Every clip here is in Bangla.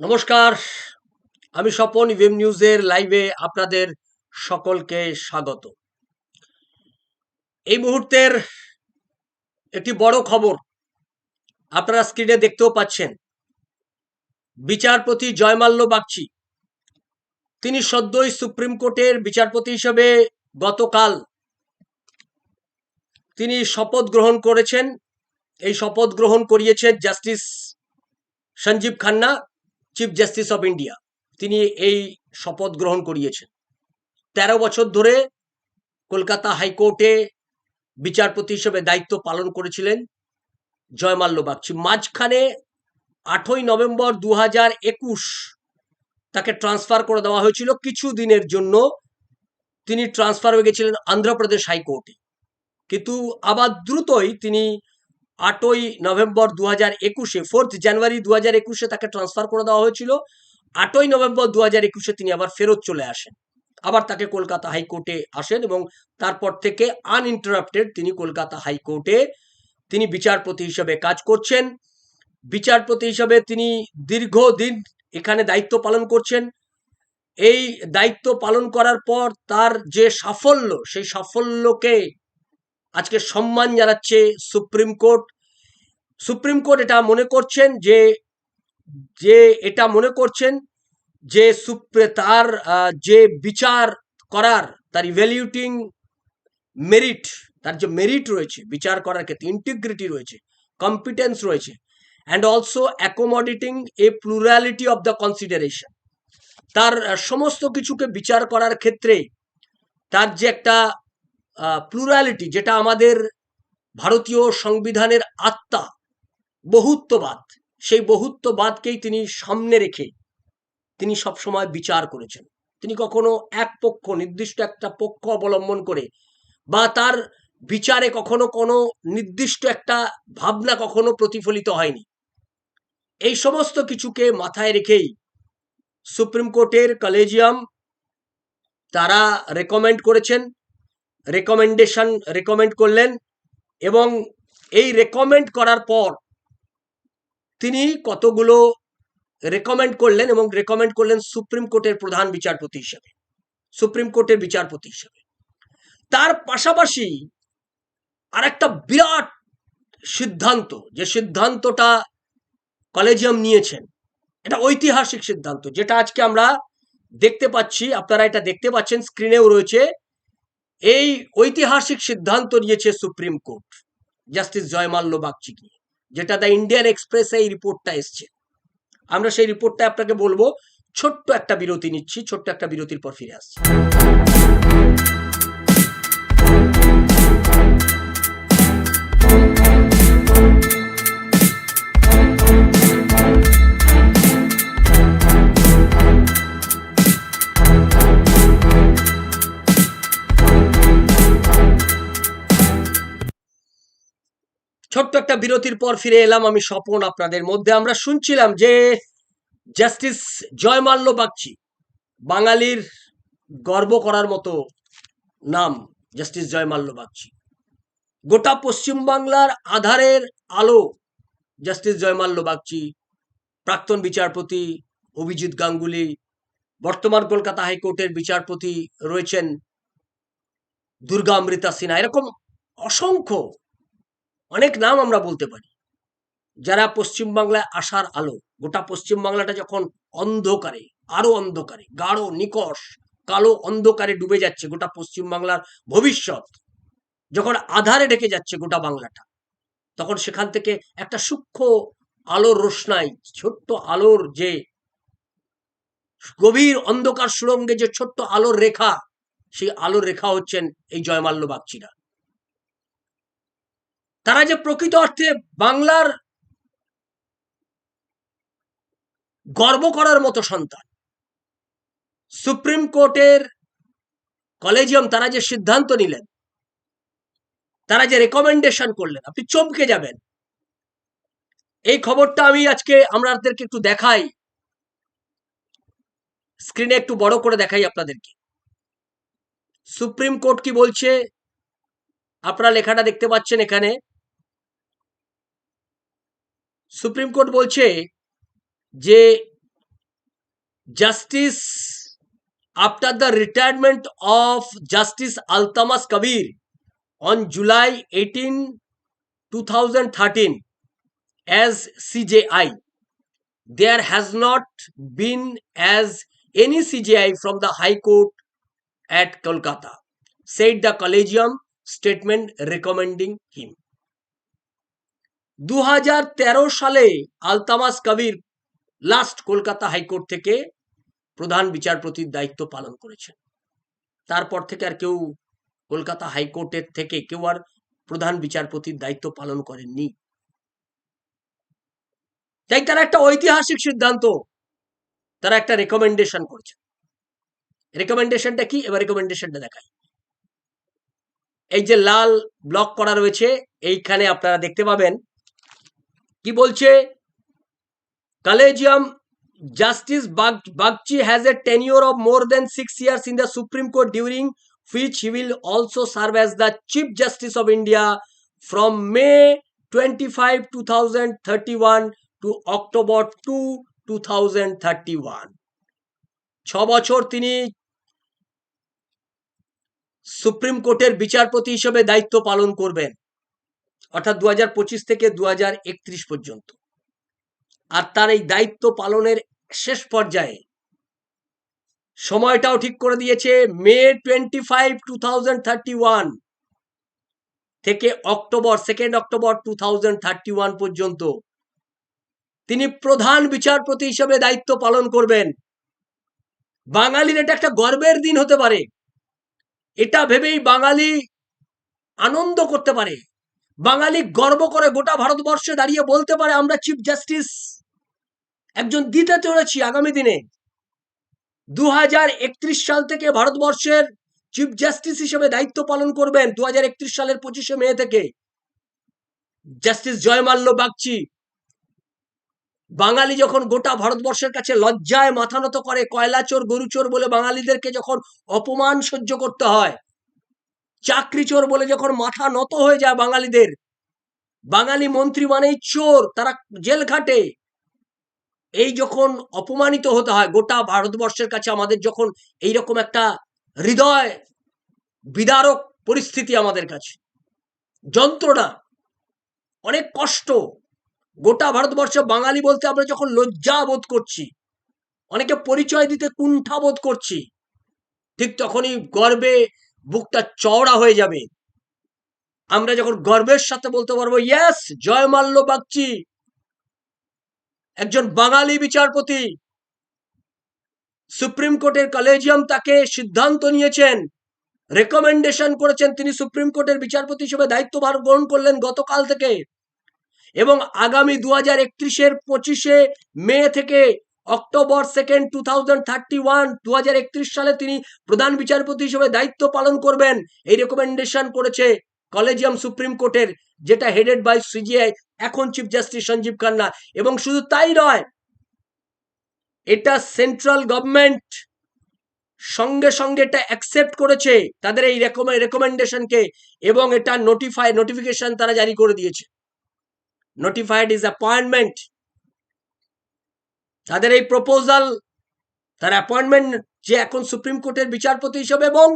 নমস্কার, আমি স্বপন ইভেম নিউজের লাইভে আপনাদের সকলকে স্বাগত। এই মুহূর্তের একটি বড় খবর আপনারা স্ক্রিনে দেখতেও পাচ্ছেন। বিচারপতি জয়মাল্য বাগচি, তিনি সদ্যই সুপ্রিম কোর্টের বিচারপতি হিসেবে গতকাল তিনি শপথ গ্রহণ করেছেন। এই শপথ গ্রহণ করিয়েছেন justice Sanjiv Khanna. Chief justice of India তিনি এই শপথ গ্রহণ করিয়েছেন। তেরো বছর ধরে কলকাতা হাইকোর্টে বিচারপতি হিসেবে দায়িত্ব পালন করেছিলেন জয়মাল্য বাগচি। মাঝখানে আটই নভেম্বর দু একুশ তাকে ট্রান্সফার করে দেওয়া হয়েছিল। কিছু দিনের জন্য তিনি ট্রান্সফার হয়ে গেছিলেন অন্ধ্রপ্রদেশ হাইকোর্টে। কিন্তু আবার দ্রুতই তিনি আটই নভেম্বর দু হাজার একুশে ফোর্থ জানুয়ারি দু হাজার একুশে তাকে ট্রান্সফার করে দেওয়া হয়েছিল। আটই নভেম্বর দু হাজার একুশে তিনি আবার ফেরত চলে আসেন। আবার তাকে কলকাতা হাইকোর্টে আসেন এবং তারপর থেকে আনইন্টারাপ্টেড তিনি কলকাতা হাইকোর্টে তিনি বিচারপতি হিসেবে কাজ করছেন। বিচারপতি হিসেবে তিনি দীর্ঘদিন এখানে দায়িত্ব পালন করছেন। এই দায়িত্ব পালন করার পর তার যে সাফল্য, সেই সাফল্যকে আজকে সম্মান জানাচ্ছে সুপ্রিম কোর্ট। সুপ্রিম কোর্ট এটা মনে করছেন যে যে এটা মনে করছেন যে সুপ্রে- তার যে বিচার করার, তার ইভ্যালিউটিং মেরিট তার যে মেরিট রয়েছে, বিচার করার ক্ষেত্রে ইন্টিগ্রিটি রয়েছে কম্পিটেন্স রয়েছে and also accommodating a plurality of the consideration তার সমস্ত কিছুকে বিচার করার ক্ষেত্রে, তার যে একটা প্লুরালিটি যেটা আমাদের ভারতীয় সংবিধানের আত্মা বহুত্ববাদ। সেই বহুত্ববাদকেই তিনি সামনে রেখে তিনি সবসময় বিচার করেছেন। তিনি কখনো এক পক্ষ, নির্দিষ্ট একটা পক্ষ অবলম্বন করে বা তার বিচারে কখনো কোনো নির্দিষ্ট একটা ভাবনা কখনো প্রতিফলিত হয়নি। এই সমস্ত কিছুকে মাথায় রেখেই সুপ্রিম কোর্টের কলেজিয়াম তারা রেকমেন্ড করেছেন, রেকমেন্ডেশন রেকমেন্ড করলেন এবং এই রেকমেন্ড করার পর তিনি কতগুলো রেকমেন্ড করলেন এবং রেকমেন্ড করলেন সুপ্রিম কোর্টের প্রধান বিচারপতি হিসেবে সুপ্রিম কোর্টের বিচারপতি হিসেবে। তার পাশাপাশি আর একটা বিরাট সিদ্ধান্ত, যে সিদ্ধান্তটা কলেজিয়াম নিয়েছেন, এটা ঐতিহাসিক সিদ্ধান্ত, যেটা আজকে আমরা দেখতে পাচ্ছি, আপনারা এটা দেখতে পাচ্ছেন, স্ক্রিনেও রয়েছে। এই ঐতিহাসিক সিদ্ধান্ত নিয়েছে Supreme Court justice Joymalya Bagchi নিয়ে যেটা দ্য ইন্ডিয়ান এক্সপ্রেসে এই রিপোর্টটা এসছে। আমরা সেই রিপোর্টটা আপনাকে বলব, ছোট্ট একটা বিরতি নিচ্ছি, ছোট্ট একটা বিরতির পর ফিরে আসছি। ছোট্ট একটা বিরতির পর ফিরে এলাম আমি স্বপন আপনাদের মধ্যে। আমরা শুনছিলাম যে জাস্টিস জয়মাল্য বাগচি, বাঙালির গর্ব করার মতো নাম, জাস্টিস জয়মাল্য বাগচি। গোটা পশ্চিমবাংলার আধারের আলো জাস্টিস জয়মাল্য বাগচি, প্রাক্তন বিচারপতি অভিজিৎ গাঙ্গুলি, বর্তমান কলকাতা হাইকোর্টের বিচারপতি রয়েছেন দুর্গা অমৃতা সিনহা। এরকম অসংখ্য অনেক নাম আমরা বলতে পারি। যারা পশ্চিমবাংলায় আসার আলো, গোটা পশ্চিমবাংলাটা যখন অন্ধকারে, আরও অন্ধকারে, গাঢ়, নিকষ, কালো অন্ধকারে ডুবে যাচ্ছে গোটা পশ্চিমবাংলার ভবিষ্যৎ, যখন আধারে ঢেকে যাচ্ছে গোটা বাংলাটা, তখন সেখান থেকে একটা সূক্ষ্ম আলোর রোশনাই, ছোট্ট আলোর যে গভীর অন্ধকার সুরঙ্গে যে ছোট্ট আলোর রেখা, সেই আলোর রেখা হচ্ছেন এই জয়মাল্য বাগচিরা। তারা যে প্রকৃত অর্থে বাংলার গর্ব করার মতো সন্তান, সুপ্রিম কোর্টের কলেজিয়াম তারা যে সিদ্ধান্ত নিলেন, তারা যে রেকমেন্ডেশন করলেন, আপনি চমকে যাবেন। এই খবরটা আমি আজকে আমাদেরকে একটু দেখাই। স্ক্রিনে একটু বড় করে দেখাই আপনাদেরকে। সুপ্রিম কোর্ট কি বলছে? আপনারা লেখাটা দেখতে পাচ্ছেন এখানে। সুপ্রিম কোর্ট বলছে যে justice after the retirement of justice Altamas Kabir on July eighteen, two thousand thirteen as CJI there has not been as any CJI from the high court at Kolkata said the collegium statement recommending him দু হাজার তেরো সালে Altamas Kabir last Kolkata High Court থেকে প্রধান বিচারপতির দায়িত্ব পালন করেছেন। তারপর থেকে আর কেউ কলকাতা হাইকোর্টের থেকে কেউ আর প্রধান বিচারপতির দায়িত্ব পালন করেননি। তাই তারা একটা ঐতিহাসিক সিদ্ধান্ত, তারা একটা রেকমেন্ডেশন করেছে রেকমেন্ডেশনটা কি? এবার রেকমেন্ডেশনটা দেখাই। এই যে লাল ব্লক করা রয়েছে, এইখানে আপনারা দেখতে পাবেন কি বলছে collegium justice Bagchi has a tenure of more than six years in the Supreme Court during which he will also serve as the Chief Justice of India from May 25, 2031 to October 2, 2031. ছ বছর তিনি সুপ্রিম কোর্টের বিচারপতি হিসেবে দায়িত্ব পালন করবেন অর্থাৎ দু হাজার পঁচিশ থেকে দু হাজার একত্রিশ পর্যন্ত। আর তার এই দায়িত্ব পালনের শেষ পর্যায়ে সময়টাও ঠিক করে দিয়েছে, মে টোয়েন্টি ফাইভ টু থেকে অক্টোবর সেকেন্ড অক্টোবর টু পর্যন্ত তিনি প্রধান বিচারপতি হিসেবে দায়িত্ব পালন করবেন। বাঙালির এটা একটা গর্বের দিন হতে পারে। এটা ভেবেই বাঙালি আনন্দ করতে পারে। বাঙালি গর্ব করে গোটা ভারতবর্ষে দাঁড়িয়ে বলতে পারে, আমরা চিফ জাস্টিস একজন দিতে চলেছি আগামী দিনে। দু হাজার একত্রিশ সাল থেকে ভারতবর্ষের চিফ জাস্টিস হিসেবে দায়িত্ব পালন করবেন দু হাজার একত্রিশ সালের পঁচিশে মে থেকে। জাস্টিস জয়মাল্য বাগচি। বাঙালি যখন গোটা ভারতবর্ষের কাছে লজ্জায় মাথা নত করে কয়লা চোর গরু চোর বলে বাঙালিদেরকে যখন অপমান সহ্য করতে হয় চাকরি চোর বলে যখন মাথা নত হয়ে যায় বাঙালিদের, বাঙালি মন্ত্রী মানেই চোর, তারা জেল খাটে। এই যখন অপমানিত হতে হয়, গোটা ভারতবর্ষের কাছে আমাদের যখন এইরকম একটা হৃদয় বিদারক পরিস্থিতি আমাদের কাছে, যন্ত্রণা, অনেক কষ্ট, গোটা ভারতবর্ষে বাঙালি বলতে আমরা যখন লজ্জা বোধ করছি, অনেকে পরিচয় দিতে কুণ্ঠা বোধ করছি, ঠিক তখনই গর্বে বুকটা চওড়া হয়ে যাবে। আমরা যখন গর্বের সাথে বলতে পারব, ইয়াস, জয় মাল্য বাগচি। একজন বাঙালি বিচারপতি সুপ্রিম কোর্টের কলেজিয়াম তাকে সিদ্ধান্ত নিয়েছেন, রেকমেন্ডেশন করেছেন, তিনি সুপ্রিম কোর্টের বিচারপতি হিসেবে দায়িত্বভার গ্রহণ করলেন গতকাল থেকে। এবং আগামী দু হাজার একত্রিশের পঁচিশে মে থেকে October second two thousand thirty one দু হাজার একত্রিশ সালে তিনি প্রধান বিচারপতি হিসেবে দায়িত্ব পালন করবেন। এই রেকমেন্ডেশন করেছে কলেজিয়াম সুপ্রিম কোর্টের যেটা হেডেড বাই সিজিআই এখন চিফ জাস্টিস সঞ্জীব খান্না। এবং শুধু তাই নয়, এটা সেন্ট্রাল গভর্নমেন্ট সঙ্গে সঙ্গে এটা অ্যাকসেপ্ট করেছে তাদের এই রেকমেন্ডেশনকে এবং এটা নোটিফাই নোটিফিকেশন তারা জারি করে দিয়েছে। নোটিফাইড ইজ অ্যাপয়েন্টমেন্ট তাদের এই প্রপোজাল তার অ্যাপয়েন্টমেন্ট যে এখন সুপ্রিম কোর্টের বিচারপতি হিসেবে এবং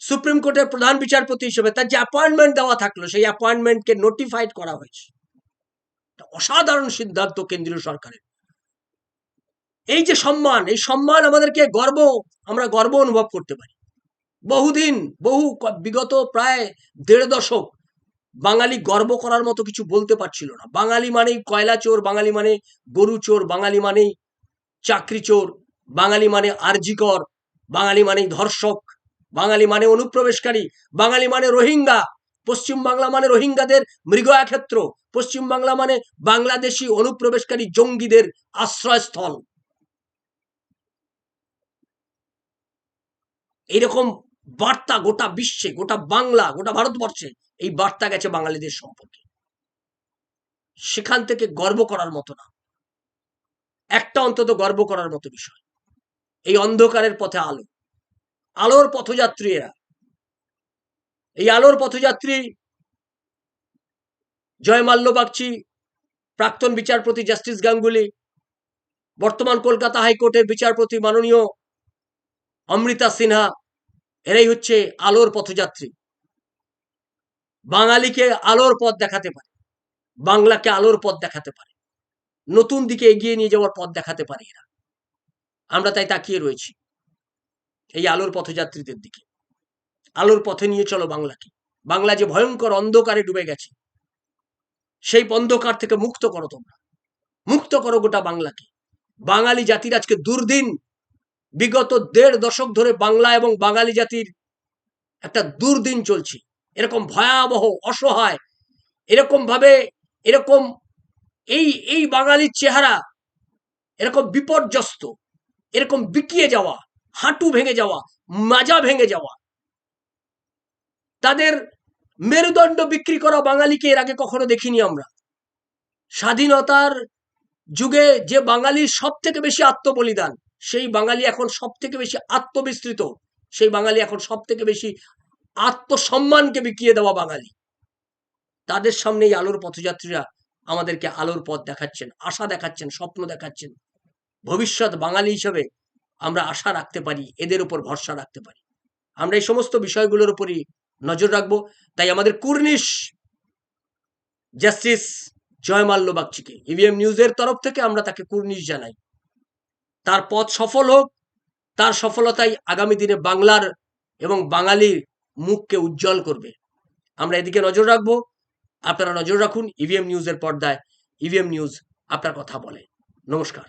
সুপ্রিম কোর্টের প্রধান বিচারপতি হিসেবে তার যে অ্যাপয়েন্টমেন্ট দেওয়া থাকল, সেই অ্যাপয়েন্টমেন্টকে নোটিফাইড করা হয়েছে। অসাধারণ সিদ্ধান্ত কেন্দ্রীয় সরকারের। এই যে সম্মান, এই সম্মান আমাদেরকে গর্ব, আমরা গর্ব অনুভব করতে পারি। বহুদিন, বহু বিগত প্রায় দেড় দশক বাঙালি গর্ব করার মতো কিছু বলতে পারছিল না। বাঙালি মানেই কয়লা চোর, বাঙালি মানে গরু চোর, বাঙালি মানেই চাকরি চোর, বাঙালি মানে আরজিকর বাঙালি মানেই ধর্ষক, বাঙালি মানে অনুপ্রবেশকারী, বাঙালি মানে রোহিঙ্গা, পশ্চিম বাংলা মানে রোহিঙ্গাদের মৃগয়া ক্ষেত্র পশ্চিম বাংলা মানে বাংলাদেশি অনুপ্রবেশকারী জঙ্গিদের আশ্রয়স্থল। এরকম বার্তা গোটা বিশ্বে, গোটা বাংলা, গোটা ভারতবর্ষে এই বার্তা গেছে বাঙালিদের সম্পর্কে। সেখান থেকে গর্ব করার মতো না। একটা অন্তত গর্ব করার মতো বিষয়। এই অন্ধকারের পথে আলো। আলোর পথযাত্রী এরা এই আলোর পথযাত্রী জয় মাল্য বাগচি প্রাক্তন বিচারপতি জাস্টিস গাঙ্গুলি, বর্তমান কলকাতা হাইকোর্টের বিচারপতি মাননীয় অমৃতা সিনহা, এরাই হচ্ছে আলোর পথযাত্রী। বাঙালিকে আলোর পথ দেখাতে পারে, বাংলাকে আলোর পথ দেখাতে পারে, নতুন দিকে এগিয়ে নিয়ে যাওয়ার পথ দেখাতে পারে এরা। আমরা তাই তাকিয়ে রয়েছি এই আলোর পথযাত্রীদের দিকে। আলোর পথে নিয়ে চলো বাংলাকে। বাংলা যে ভয়ঙ্কর অন্ধকারে ডুবে গেছে, সেই অন্ধকার থেকে মুক্ত করো তোমরা। মুক্ত করো গোটা বাংলাকে। বাঙালি জাতির আজকে দুর্দিন, বিগত দেড় দশক ধরে বাংলা এবং বাঙালি জাতির একটা দুর্দিন চলছে। এরকম ভয়াবহ, অসহায়, এরকম ভাবে, এরকম এই এই বাঙালির চেহারা এরকম বিপর্যস্ত, এরকম বিকিয়ে যাওয়া, হাঁটু ভেঙে যাওয়া, মাজা ভেঙে যাওয়া। তাদের মেরুদণ্ড বিক্রি করা বাঙালিকে এর আগে কখনো দেখিনি আমরা। স্বাধীনতার যুগে যে বাঙালির সব থেকে বেশি আত্মবলিদান, সেই বাঙালি এখন সব থেকে বেশি আত্মবিস্তৃত, সেই বাঙালি এখন সব থেকে বেশি আত্মসম্মানকে বিকিয়ে দেওয়া বাঙালি। তাদের সামনে এই আলোর পথযাত্রীরা আমাদেরকে আলোর পথ দেখাচ্ছেন, আশা দেখাচ্ছেন, স্বপ্ন দেখাচ্ছেন। ভবিষ্যৎ বাঙালি হিসেবে আমরা আশা রাখতে পারি, এদের উপর ভরসা রাখতে পারি। আমরা এই সমস্ত বিষয়গুলোর উপরই নজর রাখব। তাই আমাদের কুর্নিশ জাস্টিস জয়মাল্য বাগচিকে ইভিএম নিউজের তরফ থেকে আমরা তাকে কুর্নিশ জানাই। তার পথ সফল হোক, তার সফলতাই আগামী দিনে বাংলার এবং বাঙালির মুখকে উজ্জ্বল করবে। আমরা এদিকে নজর রাখব। আপনারা নজর রাখুন ইভিএম নিউজের পর্দায়। ইভিএম নিউজ আপনার কথা বলে। নমস্কার।